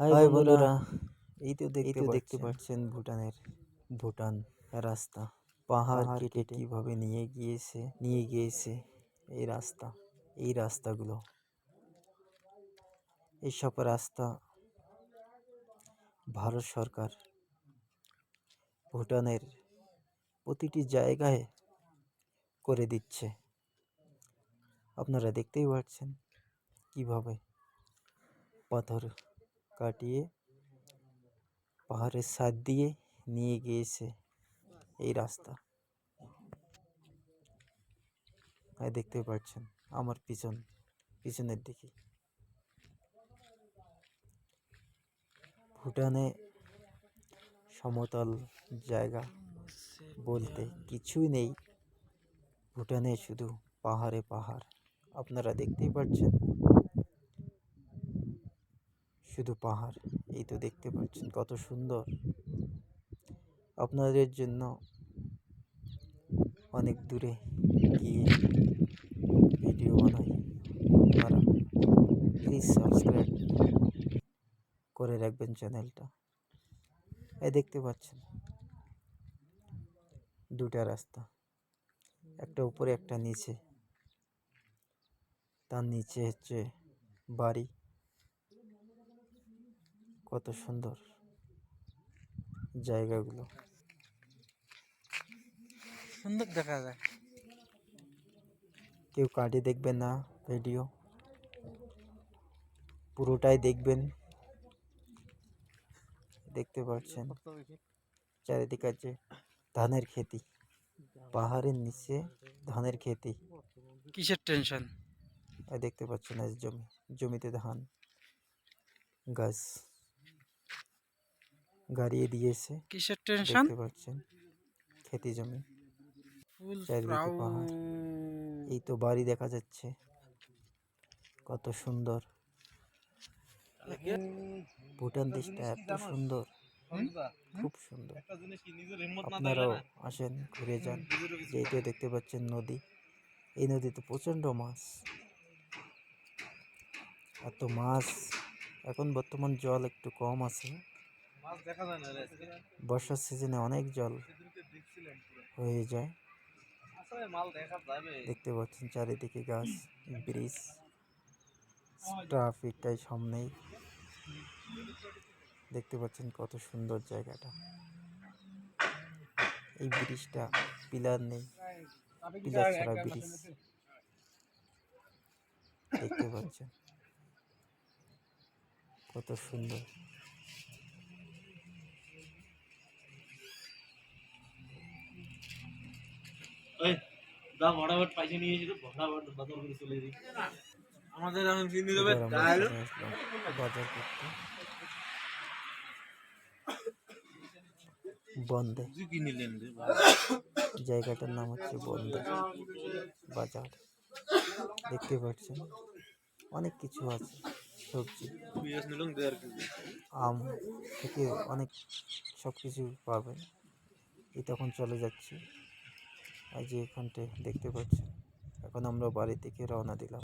High বন্ধুরা এই তো দেখতে দেখতে পাচ্ছেন ভুটানের ভুটান রাস্তা। পাহাড় কেটে কীভাবে নিয়ে গিয়েছে নিয়ে গিয়েছে এই রাস্তা এই রাস্তাগুলো। এইসব রাস্তা ভারত সরকার ভুটানের প্রতিটি জায়গায় করে দিচ্ছে। আপনারা দেখতেই পাচ্ছেন কীভাবে পাথর কাটিয়ে পাহাড়ের সাইড দিয়ে নিয়ে গিয়েছে এই রাস্তা। এই দেখতে পাচ্ছেন আমার পিছন, পিছনের দিকে। ভুটানে সমতল জায়গা বলতে কিছুই নেই। ভুটানে শুধু পাহাড়ে পাহাড়। আপনারা দেখতেই পাচ্ছেন শুধু পাহাড়, এই তো দেখতে পাচ্ছেন কত সুন্দর। আপনাদের জন্য অনেক দূরে গিয়ে ভিডিও বানাই। আপনারা প্লিজ সাবস্ক্রাইব করে রাখবেন চ্যানেলটা। এই দেখতে পাচ্ছেন দুটা রাস্তা, একটা উপরে, একটা নিচে। তার নিচে হচ্ছে বাড়ি। কত সুন্দর জায়গাগুলো। সুন্দর দেখা যায়। কেউ কাটে দেখবেন না ভিডিও। পুরোটাই দেখবেন। দেখতে পাচ্ছেন চারিদিকে আছে ধানের খেতি। পাহাড়ের নিচে ধানের খেতি। কিসের টেনশন? দেখতে পাচ্ছেন আজ জমি জমিতে ধান গাছ। গাড়িয়ে দিয়েছে। কিসের টেনশন? দেখতে পাচ্ছেন খেতি জমি। ফুল চারিদিকে পাহাড়। এই তো বাড়ি দেখা যাচ্ছে। কত সুন্দর। ভুটান দেশটা এত সুন্দর। খুব সুন্দর। আপনারাও আসেন ঘুরে যান। যেহেতু দেখতে পাচ্ছেন নদী। এই নদীতে প্রচণ্ড মাছ। এত মাছ। এখন বর্তমান জল একটু কম আছে। বর্ষার সিজনে অনেক জল হয়ে যায়। দেখতে পাচ্ছেন চারিদিকে গাছ, ব্রিজ ট্রাফিকটাই সামনেই দেখতে পাচ্ছেন কত সুন্দর জায়গাটা। এই ব্রিজটা পিলার নেই, পিলার ছাড়া ব্রিজ। দেখতে পাচ্ছেন কত সুন্দর। ওই দা ফটাফট পয়সা নিয়ে এসে ফটাফট বাজার করে চলে যাই আমাদের এখন কিনে দেবে বাজার করতে। রে জায়গাটার নাম হচ্ছে বন্দে। বাজার। দেখতে পাচ্ছেন? অনেক কিছু আছে সবজি। আম থেকে অনেক সব কিছু পাবেন। এই তখন চলে যাচ্ছি। আর যে এখানটায় দেখতে পাচ্ছেন এখন আমরা বাড়ি থেকে রওনা দিলাম।